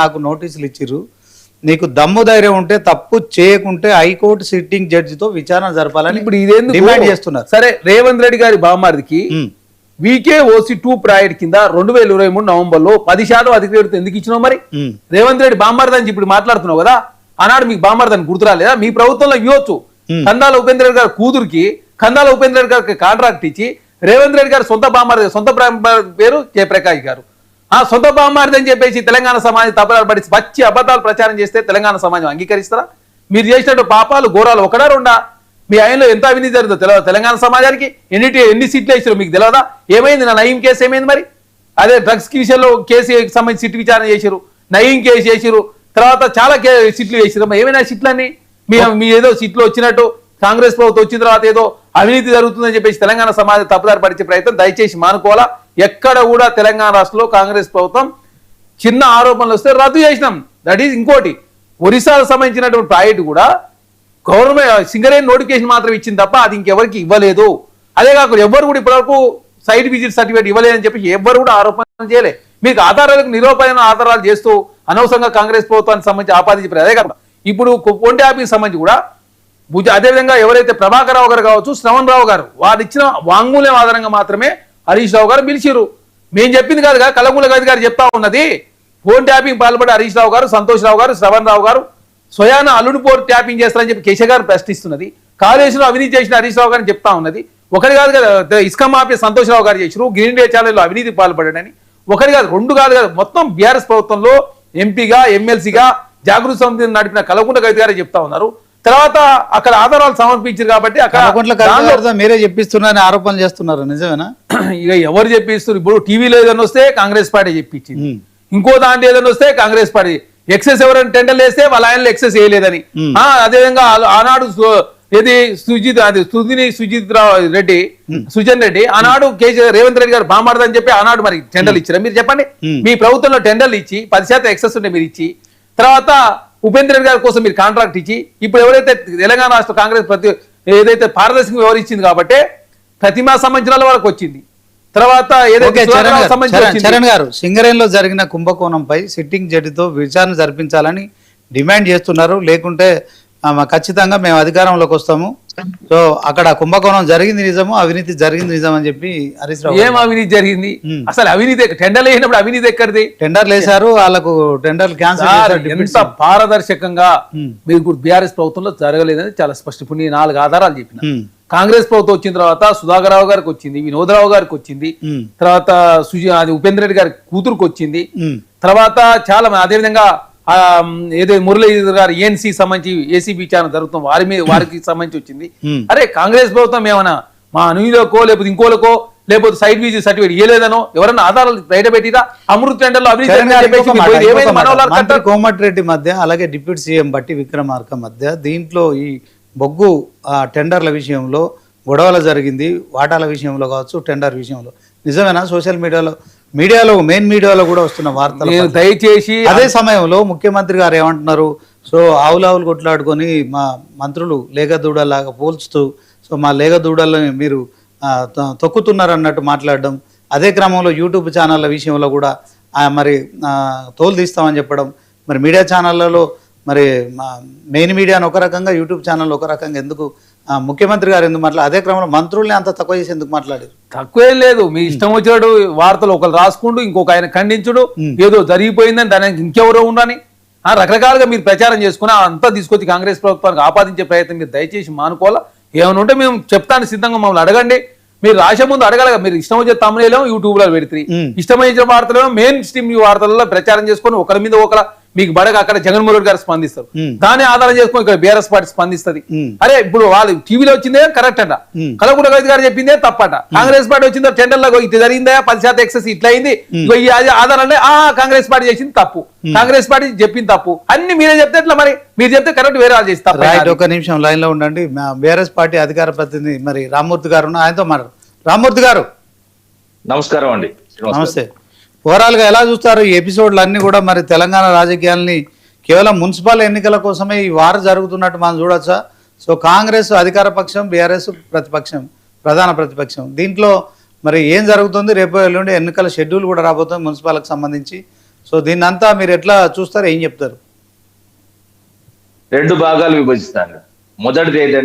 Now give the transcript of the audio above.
నాకు నోటీసులు ఇచ్చిర్రు. నీకు దమ్ము ధైర్యం ఉంటే తప్పు చేయకుంటే హైకోర్టు సిట్టింగ్ జడ్జితో విచారణ జరపాలని ఇప్పుడు ఇదేందుకు? డిమాండ్ చేస్తున్నారు. సరే రేవంత్ రెడ్డి గారి బామారిదికి వీకే ఓసీ టూ ప్రాయడ్ కింద రెండు వేల ఇరవై మూడు నవంబర్లో పది శాతం అధికారులతో ఎందుకు ఇచ్చినావు మరి? రేవంత్ రెడ్డి బామ్మర్ది అని ఇప్పుడు మాట్లాడుతున్నావు కదా? ఆనాడు మీకు బామ్మర్ది అని గుర్తురాలేదా? మీ ప్రభుత్వంలో ఇవ్వచ్చు. కందాల ఉపేంద్ర రెడ్డి గారి కూతురికి కందాల ఉపేంద్ర రెడ్డి గారికి కాంట్రాక్ట్ ఇచ్చి రేవంత్ రెడ్డి గారి సొంత బామ్మర్ది సొంత పేరు జయప్రకాష్ గారు. ఆ సొంత బామ్మర్ది అని చెప్పేసి తెలంగాణ సమాజం తప్పదాలు పడి వచ్చి అబద్ధాలు ప్రచారం చేస్తే తెలంగాణ సమాజం అంగీకరిస్తారా? మీరు చేసినట్టు పాపాలు ఘోరాలు ఒకడా రెండా? మీ ఆయనలో ఎంత అవినీతి జరిగిందో తెలియదు తెలంగాణ సమాజానికి ఎన్ని ఎన్ని సీట్లు వేసారో మీకు తెలియదా ఏమైంది? నా నయీం కేసు ఏమైంది మరి? అదే డ్రగ్స్ విషయంలో కేసు సంబంధించి సిట్ విచారణ చేసిరు నయీం కేసు చేసిరు తర్వాత చాలా కే సిట్లు మరి ఏమైనా సిట్లు అన్ని మీ మీ ఏదో సిట్లు వచ్చినట్టు కాంగ్రెస్ ప్రభుత్వం వచ్చిన తర్వాత ఏదో అవినీతి జరుగుతుందని చెప్పేసి తెలంగాణ సమాజం తప్పుదారి పడిచే ప్రయత్నం దయచేసి మానుకోవాలా? ఎక్కడ కూడా తెలంగాణ రాష్ట్రంలో కాంగ్రెస్ ప్రభుత్వం చిన్న ఆరోపణలు వస్తే రద్దు చేసినాం. దట్ ఈజ్ ఇంకోటి. ఒరిస్సాకు సంబంధించినటువంటి ప్రాజెక్టు కూడా గవర్నమెంట్ సింగరేన్ నోటిఫికేషన్ మాత్రం ఇచ్చింది తప్ప అది ఇంకెవరికి ఇవ్వలేదు. అదే కాకుండా ఎవరు కూడా ఇప్పటివరకు సైట్ విజిట్ సర్టిఫికేట్ ఇవ్వలేదని చెప్పి ఎవరు కూడా ఆరోపణ చేయలే. మీకు ఆధారాలకు నిరూపణ ఆధారాలు చేస్తూ అనవసరంగా కాంగ్రెస్ ప్రభుత్వానికి సంబంధించి ఆపాదించారు అదే కాకుండా ఇప్పుడు పొంటి ఆఫీస్ సంబంధించి కూడా భుజ అదేవిధంగా ఎవరైతే ప్రభాకర్ రావు గారు కావచ్చు శ్రవణ్ రావు గారు వారు ఇచ్చిన వాంగ్మూల్యం ఆధారంగా మాత్రమే హరీష్ రావు గారు పిలిచిరు మేము చెప్పింది కాదుగా కలమూల గది గారు చెప్తా ఉన్నది. ఫోన్ ట్యాపింగ్ పాల్పడి హరీష్ రావు గారు సంతోష్ రావు గారు శ్రవణ్ రావు గారు స్వయాన అల్లుడు పోరు ట్యాపింగ్ చేస్తారని చెప్పి కేశ గారు ప్రశ్నిస్తున్నది. కాళేశ్వరం అవినీతి చేసిన హరీష్ రావు గారిని చెప్తా ఉన్నది. ఒకటి కాదు కదా ఇసుక మాఫీ సంతోష్ రావు గారు చేసిరు గ్రీన్ డే ఛానల్లో అవినీతి పాల్పడాడని ఒకటి కాదు రెండు కాదు కదా మొత్తం బీఆర్ఎస్ ప్రభుత్వంలో ఎంపీగా ఎమ్మెల్సీగా జాగృతి సమితిని నడిపిన కలకుంట గది గారే చెప్తా ఉన్నారు. తర్వాత అక్కడ ఆధారాలు సమర్పించారు కాబట్టి అక్కడ మీరే చెప్పిస్తున్నారని ఆరోపణలు చేస్తున్నారు నిజమేనా? ఇక ఎవరు చెప్పిస్తారు ఇప్పుడు టీవీలో ఏదైనా వస్తే కాంగ్రెస్ పార్టీ చెప్పించింది. ఇంకో దాంట్లో ఏదైనా వస్తే కాంగ్రెస్ పార్టీ. ఎక్సెస్ ఎవరైనా టెండర్లు వేస్తే వాళ్ళ ఆయనలో ఎక్సెస్ వేయలేదని అదేవిధంగా ఆనాడు ఏది? సుజిత్ అది సుధిని సుజిత్ రావు రెడ్డి సుజన్ రెడ్డి ఆనాడు కేసీ రేవంత్ రెడ్డి గారు బామాడదని చెప్పి ఆనాడు మరి టెండర్లు ఇచ్చారు మీరు చెప్పండి. మీ ప్రభుత్వంలో టెండర్లు ఇచ్చి పది శాతం ఎక్సెస్ ఉంటే మీరు ఇచ్చి తర్వాత ఉపేంద్ర రెడ్డి గారి కోసం మీరు కాంట్రాక్ట్ ఇచ్చి ఇప్పుడు ఎవరైతే తెలంగాణ రాష్ట్ర కాంగ్రెస్ ప్రతి ఏదైతే పారదర్శకంగా వివరించింది కాబట్టి ప్రతిమా సంబంధించిన వాళ్ళకి వచ్చింది. తర్వాత చరణ్ గారు సంబంధించి చరణ్- వచ్చింది. చరణ్ గారు సింగరేన్లో జరిగిన కుంభకోణంపై సిట్టింగ్ జడ్జితో విచారణ జరిపించాలని డిమాండ్ చేస్తున్నారు లేకుంటే ఖచ్చితంగా మేము అధికారంలోకి వస్తాము. సో అక్కడ కుంభకోణం జరిగింది నిజము అవినీతి జరిగింది నిజం అని చెప్పి హరీష్ రావు ఏం అవినీతి జరిగింది. అసలు అవినీతి టెండర్లు వేసినప్పుడు అవినీతి ఎక్కడిది? టెండర్లు వేశారు వాళ్ళకు టెండర్లు క్యాన్సిల్ ఎంత పారదర్శకంగా. మీకు బీఆర్ఎస్ ప్రభుత్వంలో జరగలేదని చాలా స్పష్టం ఇప్పుడు నేను నాలుగు ఆధారాలు చెప్పిన. కాంగ్రెస్ ప్రభుత్వం వచ్చిన తర్వాత సుధాకర్ రావు గారికి వచ్చింది వినోదరావు గారికి వచ్చింది తర్వాత సుజి అది ఉపేంద్ర రెడ్డి గారి కూతురుకు వచ్చింది. తర్వాత చాలా అదేవిధంగా ఏదో మురళీధర్ గారు ఏఎన్సీ సంబంధించి ఏసీబీ విచారణ జరుగుతుంది. వారి మీద వారికి సంబంధించి వచ్చింది. అరే కాంగ్రెస్ ప్రభుత్వం ఏమన్నా మా అనుయులకో లేకపోతే ఇంకోలకో లేకపోతే సైడ్ విజిట్ సర్టిఫికేట్ ఇవ్వలేదనో ఎవరన్నా ఆధారాలు బయట పెట్టిరా అమృత్ టెండర్లో కట్టారు? కోమటిరెడ్డి మధ్య అలాగే డిప్యూటీ సీఎం బట్టి విక్రమార్క మధ్య దీంట్లో ఈ బొగ్గు టెండర్ల విషయంలో గొడవలు జరిగింది. వాటాల విషయంలో కావచ్చు టెండర్ విషయంలో. నిజమేనా? సోషల్ మీడియాలో మీడియాలో మెయిన్ మీడియాలో కూడా వస్తున్న వార్తలు దయచేసి అదే సమయంలో ముఖ్యమంత్రి గారు ఏమంటున్నారు? సో ఆవులు ఆవులు కొట్లాడుకొని మా మంత్రులు లేగదూడలాగా పోల్చుతూ సో మా లేగదూడలని మీరు ఆ, తొ- తొక్కుతున్నారు అన్నట్టు మాట్లాడడం అదే క్రమంలో యూట్యూబ్ ఛానళ్ళ విషయంలో కూడా మరి తోలు తీస్తామని చెప్పడం మరి మీడియా ఛానళ్ళలో మరి మెయిన్ మీడియాను ఒక రకంగా యూట్యూబ్ ఛానల్ ఒక రకంగా ఎందుకు ముఖ్యమంత్రి గారు ఎందుకు మాట్లాడారు అదే క్రమంలో మంత్రుల్ని అంత తక్కువ చేసి ఎందుకు మాట్లాడారు తక్కువేం లేదు. మీ ఇష్టం వచ్చినట్టు వార్తలు ఒకరు రాసుకుంటూ ఇంకొక ఆయన ఖండించుడు. ఏదో జరిగిపోయిందని దానికి ఇంకెవరో ఉండని ఆ రకరకాలుగా మీరు ప్రచారం చేసుకుని అంతా తీసుకొచ్చి కాంగ్రెస్ ప్రభుత్వానికి ఆపాదించే ప్రయత్నం మీరు దయచేసి మానుకోవాలా? ఏమైనా ఉంటే మేము చెప్తాను సిద్ధంగా మమ్మల్ని అడగండి. మీరు రాసే ముందు అడగలగా. మీరు ఇష్టం వచ్చే తమిళలో యూట్యూబ్లో పెడితే మ్. ఇష్టం వచ్చిన వార్తలు మెయిన్ స్ట్రీమ్ వార్తలలో ప్రచారం చేసుకొని ఒకరి మీద ఒకరు మీకు బడగ అక్కడ జగన్మోహన్ రెడ్డి గారు స్పందిస్తారు. మ్. దాన్ని ఆధారం చేసుకొని ఇక్కడ బీఆర్ఎస్ పార్టీ స్పందిస్తుంది. అరే ఇప్పుడు వాళ్ళు టీవీలో వచ్చిందే కరెక్ట్ అంట. కలకుంట కవిత గారు చెప్పిందే తప్పట. కాంగ్రెస్ పార్టీ వచ్చిందో టెండర్లో ఇట్లా జరిగిందా? పది శాతం ఎక్సెస్ ఇట్లా అయింది. ఆధారాలే ఆ కాంగ్రెస్ పార్టీ చేసింది తప్పు. కాంగ్రెస్ పార్టీ చెప్పింది తప్పు. అన్ని మీరే చెప్తే ఎట్లా మరి? మీరు చెప్తే కరెక్ట్ వేరే వాళ్ళు చేసి తప్ప రైట్ ఒక నిమిషం లైన్లో ఉండండి బీఆర్ఎస్ పార్టీ అధికార ప్రతినిధి మరి రామ్మూర్తి గారు. ఆయనతో మాట్లాడు. రామ్మూర్తి గారు. నమస్కారం అండి. నమస్తే. ఓవరాల్గా ఎలా చూస్తారు ఈ ఎపిసోడ్లు అన్నీ కూడా మరి తెలంగాణ రాజకీయాల్ని కేవలం మున్సిపల్ ఎన్నికల కోసమే ఈ వారు జరుగుతున్నట్టు మనం చూడొచ్చా? సో కాంగ్రెస్ అధికార పక్షం బీఆర్ఎస్ ప్రతిపక్షం ప్రధాన ప్రతిపక్షం. దీంట్లో మరి ఏం జరుగుతుంది? రేపు ఎల్లుండి ఎన్నికల షెడ్యూల్ కూడా రాబోతుంది మున్సిపాలకు సంబంధించి. సో దీన్ని అంతా మీరు ఎట్లా చూస్తారు? ఏం చెప్తారు? రెండు భాగాలు విభజిస్తాను. మొదటిది ఏంటంటే